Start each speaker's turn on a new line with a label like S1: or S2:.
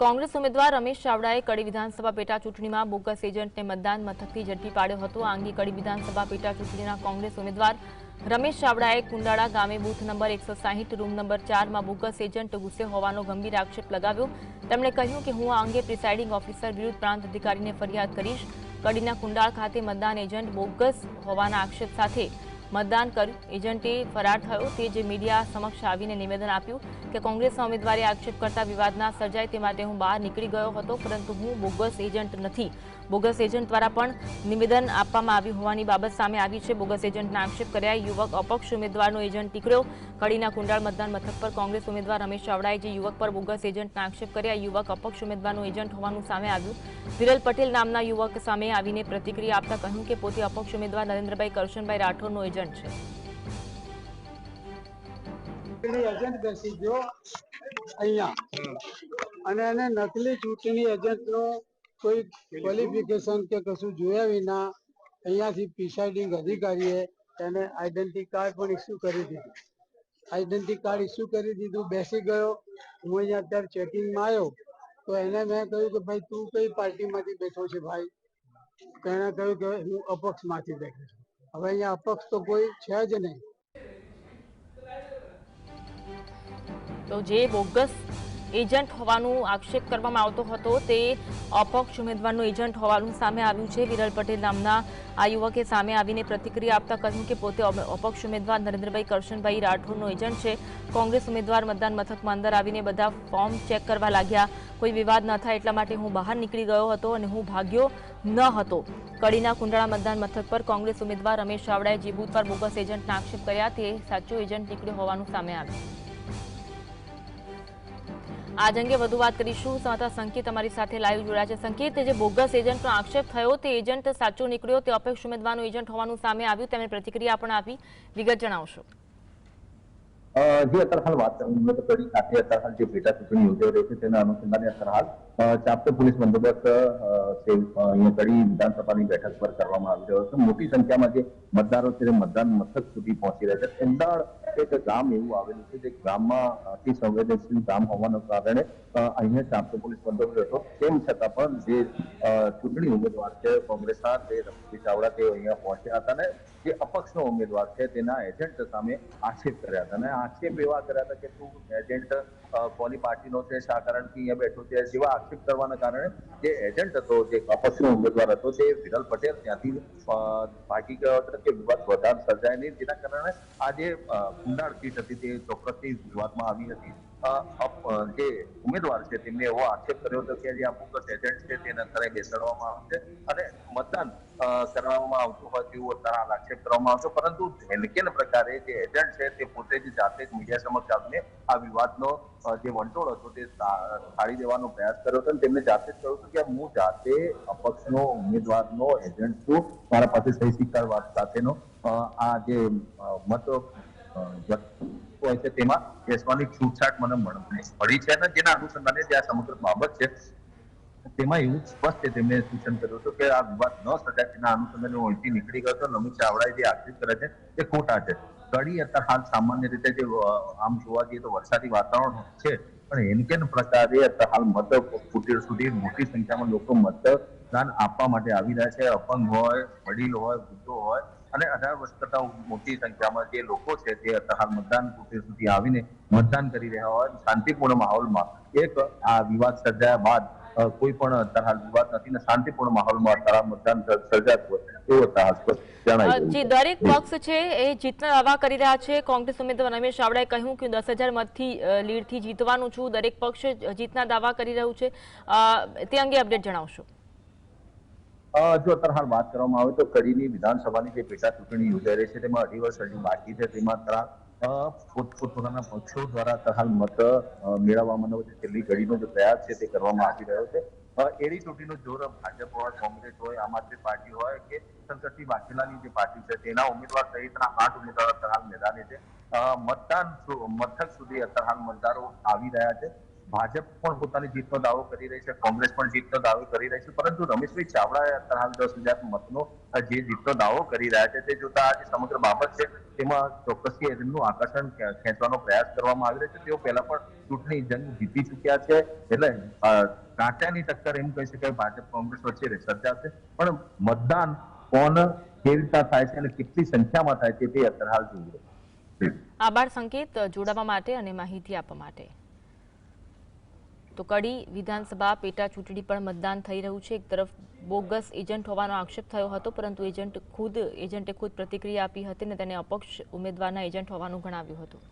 S1: કોંગ્રેસ ઉમેદવાર રમેશ ચાવડાએ કડી વિધાનસભા પેટા ચૂંટણીમાં બોગસ એજન્ટને મતદાન મથકથી ઝડપી પાડ્યો હતો. આ અંગે કડી વિધાનસભા પેટા ચૂંટણીના કોંગ્રેસ ઉમેદવાર રમેશ ચાવડાએ કુંડાળા ગામે બૂથ નંબર એકસો સાહીઠ રૂમ નંબર ચારમાં બોગસ એજન્ટ ઘૂસે હોવાનો ગંભીર આક્ષેપ લગાવ્યો. તેમણે કહ્યું કે હું આ અંગે પ્રિસાઇડિંગ ઓફિસર વિરુદ્ધ પ્રાંત અધિકારીને ફરિયાદ કરીશ. કડીના કુંડાળ ખાતે મતદાન એજન્ટ બોગસ હોવાના આક્ષેપ સાથે મતદાન કર્યું. એજન્ટે ફરાર થયો. તે જે મીડિયા સમક્ષ આવીને નિવેદન આપ્યું કે કોંગ્રેસના ઉમેદવારે આક્ષેપ કરતા વિવાદના સર્જાય તે માટે હું બહાર નીકળી ગયો હતો, પરંતુ હું બોગસ એજન્ટ નથી. બોગસ એજન્ટ દ્વારા પણ નિવેદન આપવામાં આવ્યું હોવાની બાબત સામે આવી છે. બોગસ એજન્ટના આક્ષેપ કર્યા, યુવક અપક્ષ ઉમેદવારનો એજન્ટ નીકળ્યો કડીના કુંડાળ મતદાન મથક પર કોંગ્રેસ ઉમેદવાર રમેશ ચાવડાએ જે યુવક પર બોગસ એજન્ટના આક્ષેપ કર્યા, યુવક અપક્ષ ઉમેદવારનો એજન્ટ હોવાનું સામે આવ્યું. વિરલ પટેલ નામના યુવક સામે આવીને પ્રતિક્રિયા આપતા કહ્યું કે પોતે અપક્ષ ઉમેદવાર નરેન્દ્રભાઈ કરશનભાઈ રાઠોડનો એજન્ટ છે.
S2: એજન્ટ અને એને નકલી ચૂંટણી એજન્ટનો કોઈ ક્વોલિફિકેશન કે કશું જોયા વિના અહીંયાથી પ્રિસાઇડિંગ અધિકારીએ એને આઈડેન્ટિટી કાર્ડ પણ ઇસ્યુ કરી દીધું. આઈડેન્ટિટી કાર્ડ ઇસ્યુ કરી દીધું બેસી ગયો. હું અહીંયા અત્યારે ચેકિંગમાં આવ્યો. તો એને મેં કહ્યું કે ભાઈ તું કઈ પાર્ટીમાંથી બેઠો છે ભાઈ? તો એણે કહ્યું કે હું અપક્ષમાંથી બેઠો છું. હવે અહીંયા અપક્ષ તો કોઈ છે જ નહીં.
S1: તો જે બોગસ એજન્ટ હોવાનું આક્ષેપ કરવામાં આવતો હતો. તે અપક્ષ ઉમેદવારનો એજન્ટ હોવાનું સામે આવ્યું છે. વિરલ પટેલ નામના આ યુવકે સામે આવીને પ્રતિક્રિયા આપતા કહ્યું કે પોતે અપક્ષ ઉમેદવાર નરેન્દ્રભાઈ કરશનભાઈ રાઠોડનો એજન્ટ છે. કોંગ્રેસ ઉમેદવાર મતદાન મથકમાં અંદર આવીને બધા ફોર્મ ચેક કરવા લાગ્યા. કોઈ વિવાદ ન થાય એટલા માટે હું બહાર નીકળી ગયો હતો અને હું ભાગ્યો ન હતો. કડીના કુંડાળા મતદાન મથક પર કોંગ્રેસ ઉમેદવાર રમેશ ચાવડાએ જે બૂથ પર બોગસ એજન્ટના આક્ષેપ કર્યા. તે સાચો એજન્ટ નીકળ્યો હોવાનું સામે આવ્યું. આજ અંગે વધુ વાત કરીશું. સંવાદદાતા સંકેત અમારી સાથે લાઈવ જોડાયા છે. સંકેત, જે બોગસ એજન્ટનો આક્ષેપ થયો, તે એજન્ટ સાચો નીકળ્યો, તે અપેક્ષ ઉમેદવારનો એજન્ટ હોવાનું સામે આવ્યું તેમણે પ્રતિક્રિયા પણ આપી. વિગત જણાવશો.
S3: જે અત્યારે વાત કરું ખાતે અત્યારે જે પેટા ચૂંટણી યોજાઈ રહી છે તેના અનુસંધાને અત્યારે હાલ ચાપતો પોલીસ બંદોબસ્ત અહીંયા કડી વિધાનસભાની બેઠક પર કરવામાં આવી રહ્યો છે. મોટી સંખ્યામાં જે મતદારો છે તે મતદાન મથક સુધી પહોંચી રહ્યા છે. કુંડાળ એક ગામ એવું આવેલું છે જે ગામમાં અતિ સંવેદનશીલ ગામ હોવાના કારણે અ, અહીંયા ચાપતો પોલીસ બંદોબસ્ત હતો. તેમ છતાં પણ જે અ, ચૂંટણી ઉમેદવાર છે કોંગ્રેસના તે રમણભાઈ ચાવડા તેઓ અહીંયા પહોંચ્યા હતા અને જે અપક્ષનો ઉમેદવાર છે તેના એજન્ટ સામે આક્ષેપ કર્યા હતા. અને આક્ષેપ એવા કર્યા હતા કે તું એજન્ટ અ, કોની પાર્ટીનો છે શા કારણથી અહીંયા બેઠો છે જેવા આક્ષેપ કરવાના કારણે જે એજન્ટ હતો જે અપક્ષનો ઉમેદવાર હતો તે વિરલ પટેલ ત્યાંથી અ, ભાગી ગયો હતો કે વિવાદ વધારે સર્જાય નહીં. જેના કારણે આ અ, સીટ હતી તે ચોક્કસથી વિવાદમાં આવી હતી. જે ઉમેદવાર છે તેમને એવો આક્ષેપ કર્યો હતો કે જે આ બોગસ એજન્ટ છે તેને અત્યારે બેસાડવામાં આવશે અને મતદાન કરવામાં આવતું હોય તેવું અત્યારે હાલ આક્ષેપ કરવામાં આવશે. પરંતુ હેનકેન પ્રકારે જે એજન્ટ છે તે પોતે જ જાતે જ મીડિયા સમક્ષ આવીને આ વિવાદનો જે વંટોળ હતો તે ટાળી દેવાનો પ્રયાસ કર્યો હતો અને તેમને જાતે જ કહ્યું હતું કે હું જાતે અપક્ષનો ઉમેદવારનો એજન્ટ છું. મારા પાસે સહી સિક્કા સાથેનો આ જે મત હોય છે, તેમાં બેસવાની છૂટછાટ મને મળી છે અને જેના અનુસંધાને જે આ સમગ્ર બાબત છે, તેમાં એવું સ્પષ્ટ તેમણે સૂચન કર્યું હતું કે આ વિવાદ ન સર્જાય તેના અનુસંધાને ઓળખી નીકળી ગયો હતો. રમેશ ચાવડાએ જે આક્ષેપ કરે છે, તે ખોટા છે. કડી અત્યારે હાલ સામાન્ય રીતે જે આમ જોવા જઈએ તો વરસાદી વાતાવરણ છે, પણ એમ કેમ પ્રકારે અત્યારે હાલ મત કુટીર સુધી મોટી સંખ્યામાં લોકો મતદાન આપવા માટે આવી રહ્યા છે. અપંગ હોય, વડીલ હોય, વૃદ્ધો અને અઢાર વર્ષ કરતા મોટી સંખ્યામાં જે લોકો છે તે હાલ મતદાન કુટીર સુધી આવીને મતદાન કરી રહ્યા હોય શાંતિપૂર્ણ માહોલમાં એક આ વિવાદ સર્જાયા બાદ કોઈ પણ અત્યારે હાલ વિવાદ નથી ને શાંતિપૂર્ણ માહોલમાં અત્યારે મતદાન સર્જાતું હોય
S1: જે. દરેક પક્ષ છે એ જીતના દાવા કરી રહ્યા છે. કોંગ્રેસ ઉમેદવાર રમેશ ચાવડાએ કહ્યું કે દસ હજાર મતથી લીડથી જીતવાનું છું. દરેક પક્ષ જીતના દાવા કરી રહ્યું છે. તે અંગે અપડેટ જણાવશો.
S3: જો અત્યારે વાત કરવામાં આવે તો કડીની વિધાનસભાની જે પેટા ચૂંટણી યોજાઈ રહી છે, તેમાં અઢી વર્ષ હજુ બાકી છે. તેમાં પોતપોતાના પક્ષો દ્વારા હાલ મત મેળવવાનો છેલ્લી ઘડીનો જે પ્રયાસ છે તે કરવામાં આવી રહ્યો છે. એડી ચૂંટણીનું જોર ભાજપ હોય, કોંગ્રેસ હોય, આમ આદમી પાર્ટી હોય કે શંકરસિંહ વાઘેલાની જે પાર્ટી છે, તેના ઉમેદવાર સહિતના આઠ ઉમેદવાર અત્યારે હાલ મેદાને છે. મતદાન મથક સુધી અત્યારે હાલ મતદારો આવી રહ્યા છે. ભાજપ પણ પોતાની જીતનો દાવો કરી રહી છે, કોંગ્રેસ પણ જીતનો દાવો કરી રહી છે, પરંતુ રમેશભાઈ ચાવડા હાલ દસ હજાર મતનો જે જીતનો દાવો કરી રહ્યા છે, તે જોતા આ જે સમગ્ર બાબત છે, તેમાં ચોક્કસથી એમનું આકર્ષણ ખેંચવાનો પ્રયાસ કરવામાં આવી રહ્યો છે. તેઓ પહેલા પણ ચૂંટણી જંગ જીતી ચૂક્યા છે, એટલે કાંટાની ટક્કર એમ કહી શકાય ભાજપ કોંગ્રેસ વચ્ચે સર્જાશે પણ મતદાન કોણ કેવી રીતના થાય છે અને કેટલી સંખ્યામાં થાય છે તે અત્યારે હાલ જોઈ રહ્યું
S1: આભાર સંકેત જોડાવા માટે અને માહિતી આપવા માટે. તો કડી વિધાનસભા પેટા ચૂંટણી પણ મતદાન થઈ રહ્યું છે. એક તરફ બોગસ એજન્ટ હોવાનો આક્ષેપ થયો હતો, પરંતુ એજન્ટ ખુદ, એજન્ટે ખુદ પ્રતિક્રિયા આપી હતી અને તેને અપક્ષ ઉમેદવારના એજન્ટ હોવાનું ગણાવ્યું હતું.